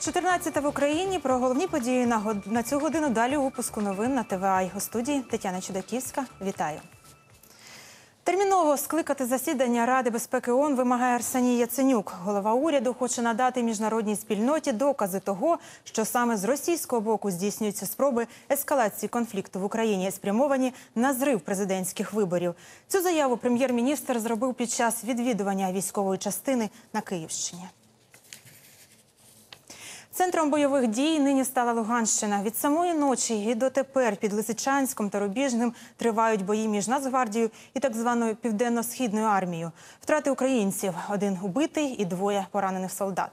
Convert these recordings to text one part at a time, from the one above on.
14 в Україні про головні події на, год... на цю годину далі випуску новин на ТВА. У студії Тетяна Чудаківська. Вітаю. Терміново скликати засідання Ради безпеки ООН вимагає Арсеній Яценюк. Голова уряду хоче надати міжнародній спільноті докази того, що саме з російського боку здійснюються спроби ескалації конфлікту в Україні, спрямовані на зрив президентських виборів. Цю заяву прем'єр-міністр зробив під час відвідування військової частини на Київщині. Центром бойових дій нині стала Луганщина. Від самої ночі і дотепер під Лисичанськом та Рубіжним тривають бої між Нацгвардією і так званою південно-східною армією. Втрати українців один убитий і двоє поранених солдат.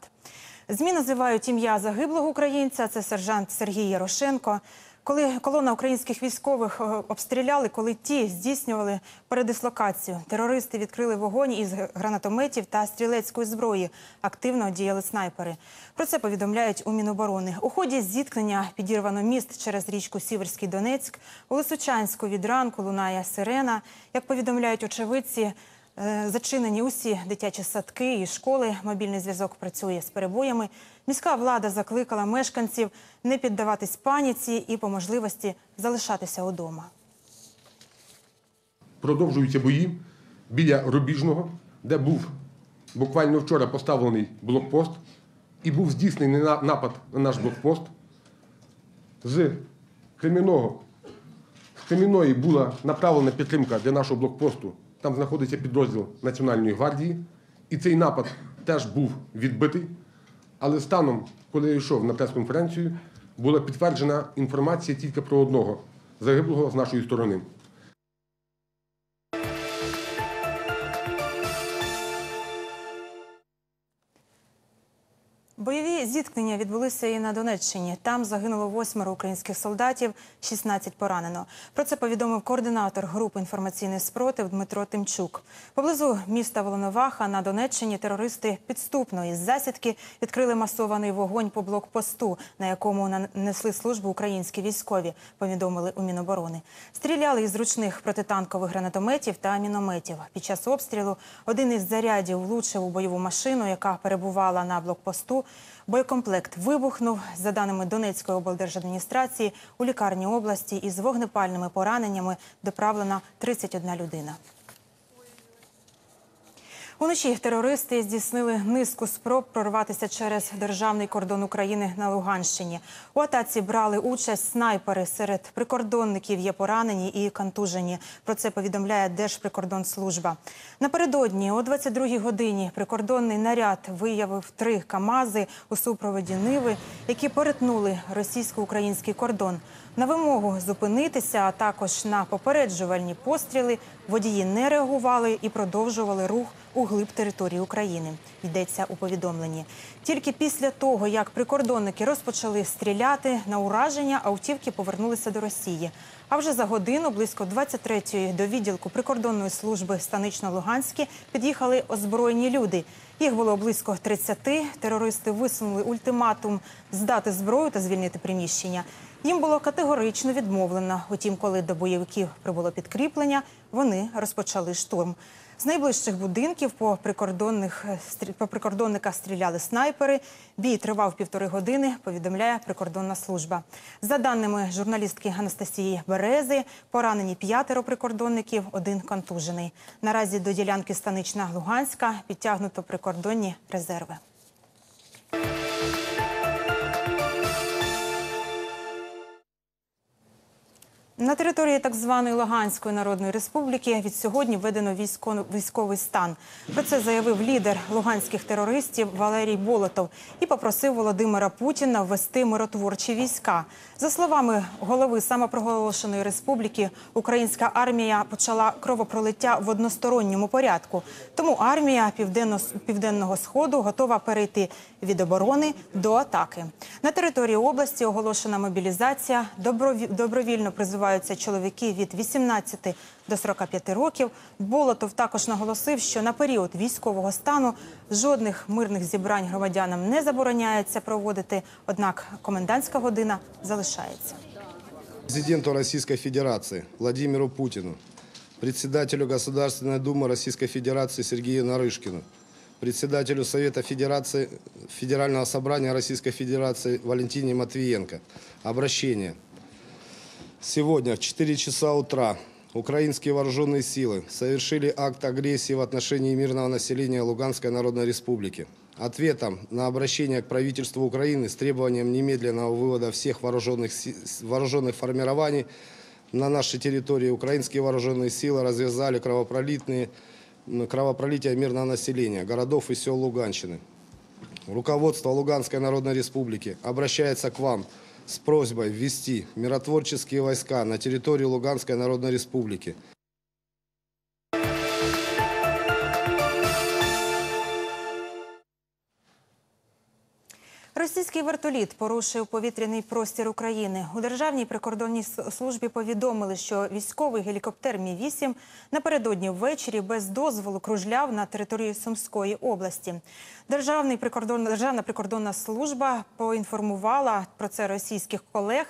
ЗМІ називають ім'я загиблого українця. Це сержант Сергій Ярошенко. Коли колона українських військових е, обстріляли, коли ті здійснювали передислокацію, терористи відкрили вогонь із гранатометів та стрілецької зброї. Активно діяли снайпери. Про це повідомляють у Міноборони. У ході зіткнення підірвано міст через річку Сіверський Донецьк. У Лисичанську від ранку лунає сирена. Як повідомляють очевидці, зачинені усі дитячі садки і школи. Мобільний зв'язок працює з перебоями. Міська влада закликала мешканців не піддаватись паніці і по можливості залишатися удома. Продовжуються бої біля Рубіжного, де був буквально вчора поставлений блокпост і був здійснений напад на наш блокпост. З Кремінного, з Кремінної була направлена підтримка для нашого блокпосту. Там знаходиться підрозділ Національної гвардії. І цей напад теж був відбитий. Але станом, коли я йшов на прес-конференцію, була підтверджена інформація тільки про одного загиблого з нашої сторони. Бойові зіткнення відбулися і на Донеччині. Там загинуло восьмеро українських солдатів, 16 поранено. Про це повідомив координатор групи інформаційний спротив Дмитро Тимчук. Поблизу міста Волноваха на Донеччині терористи підступно із засідки відкрили масований вогонь по блокпосту, на якому нанесли службу українські військові. Повідомили у Міноборони. Стріляли із ручних протитанкових гранатометів та мінометів. Під час обстрілу один із зарядів влучив у бойову машину, яка перебувала на блокпосту. Боєкомплект вибухнув. За даними Донецької облдержадміністрації, у лікарні області із вогнепальними пораненнями доправлена 31 людина. Уночі терористи здійснили низку спроб прорватися через державний кордон України на Луганщині. У атаці брали участь снайпери. Серед прикордонників є поранені і контужені. Про це повідомляє Держприкордонслужба. Напередодні о 22-й годині прикордонний наряд виявив три камази у супроводі Ниви, які перетнули російсько-український кордон. На вимогу зупинитися, а також на попереджувальні постріли водії не реагували і продовжували рух у глиб території України. Йдеться у повідомленні. Тільки після того, як прикордонники розпочали стріляти на ураження, автівки повернулися до Росії. А вже за годину, близько 23-ї, до відділку прикордонної служби станично-Луганські під'їхали озброєні люди. Їх було близько 30. Терористи висунули ультиматум здати зброю та звільнити приміщення. Їм було категорично відмовлено. Утім, коли до бойовиків прибуло підкріплення, вони розпочали штурм. З найближчих будинків по прикордонних по прикордонниках стріляли снайпери. Бій тривав півтори години. Повідомляє прикордонна служба. За даними журналістки Анастасії Берези, поранені п'ятеро прикордонників, один контужений. Наразі до ділянки станична Луганська підтягнуто прикордонні резерви. На території так званої Луганської Народної Республіки від сьогодні введено військовий стан. Про це заявив лідер луганських терористів Валерій Болотов і попросив Володимира Путіна ввести миротворчі війська. За словами голови самопроголошеної республіки, українська армія почала кровопролиття в односторонньому порядку. Тому армія південно південного сходу готова перейти від оборони до атаки. На території області оголошена мобілізація. Добровільно призиваються чоловіки від 18 до 45 років. Болотов також наголосив, що на період військового стану жодних мирних зібрань громадянам не забороняється проводити однак комендантська година залишається. Президенту Российской Федерации Владимиру Путину, председателю Государственной Думы Российской Федерации Сергею Нарышкину, председателю Совета Федерации, Федерального собрания Российской Федерации Валентине Матвиенко. Обращение. Сегодня в 4 часа утра украинские вооруженные силы совершили акт агрессии в отношении мирного населения Луганской Народной Республики. Ответом на обращение к правительству Украины с требованием немедленного вывода всех вооруженных, вооруженных формирований на нашей территории украинские вооруженные силы развязали кровопролитные, кровопролитие мирного населения, городов и сел Луганщины. Руководство Луганской Народной Республики обращается к вам с просьбой ввести миротворческие войска на территорию Луганской Народной Республики. Російський вертоліт порушив повітряний простір України. У Державній прикордонній службі повідомили, що військовий гелікоптер Мі-8 напередодні ввечері без дозволу кружляв на території Сумської області. Державний прикордон... Державна прикордонна служба поінформувала про це російських колег,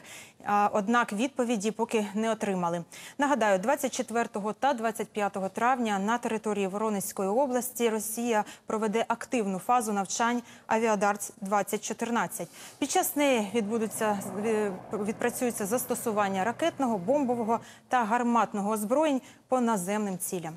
однак відповіді поки не отримали. Нагадаю, 24 та 25 травня на території Воронезької області Росія проведе активну фазу навчань Авіадарц 2014 Під час неї відбудуться е, відпрацюється застосування ракетного, бомбового та гарматного озброєнь по наземним цілям.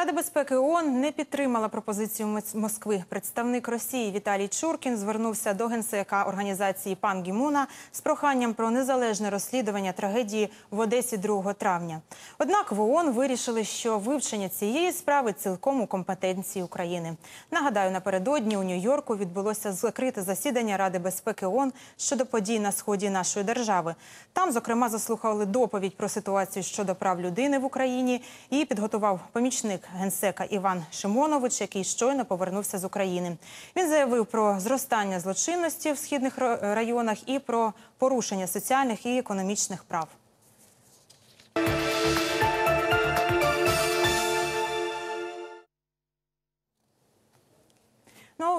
Рада безпеки ООН не підтримала пропозицію Мос- Москви. Представник Росії Віталій Чуркін звернувся до генсека організації Пан Гімуна з проханням про незалежне розслідування трагедії в Одесі 2 травня. Однак в ООН вирішили, що вивчення цієї справи цілком у компетенції України. Нагадаю, напередодні у Нью-Йорку відбулося закрите засідання Ради безпеки ООН щодо подій на сході нашої держави. Там, зокрема, заслухали доповідь про ситуацію щодо прав людини в Україні і підготував помічник генсека Іван Шимонович, який щойно повернувся з України. Він заявив про зростання злочинності в східних районах і про порушення соціальних і економічних прав.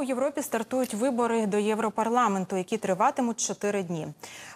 У Європі стартують вибори до Європарламенту, які триватимуть 4 дні.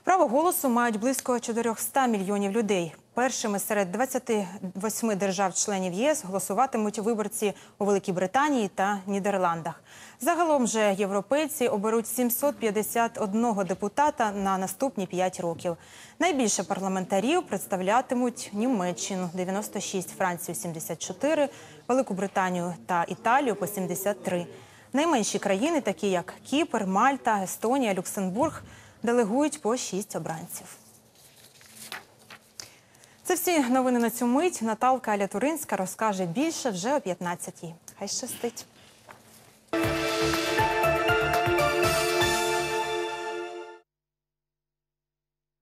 Право голосу мають близько 400 мільйонів людей. Першими серед 28 держав-членів ЄС голосуватимуть виборці у Великій Британії та Нідерландах. Загалом же європейці оберуть 751 депутата на наступні 5 років. Найбільше парламентарів представлятимуть Німеччину 96, Францію 74, Велику Британію та Італію по 73. Найменші країни, такі як Кіпр, Мальта, Естонія, Люксембург, делегують по шість обранців. Це всі новини на цю мить. Наталка Алятуринська розкаже більше вже о 15-й. Хай щастить.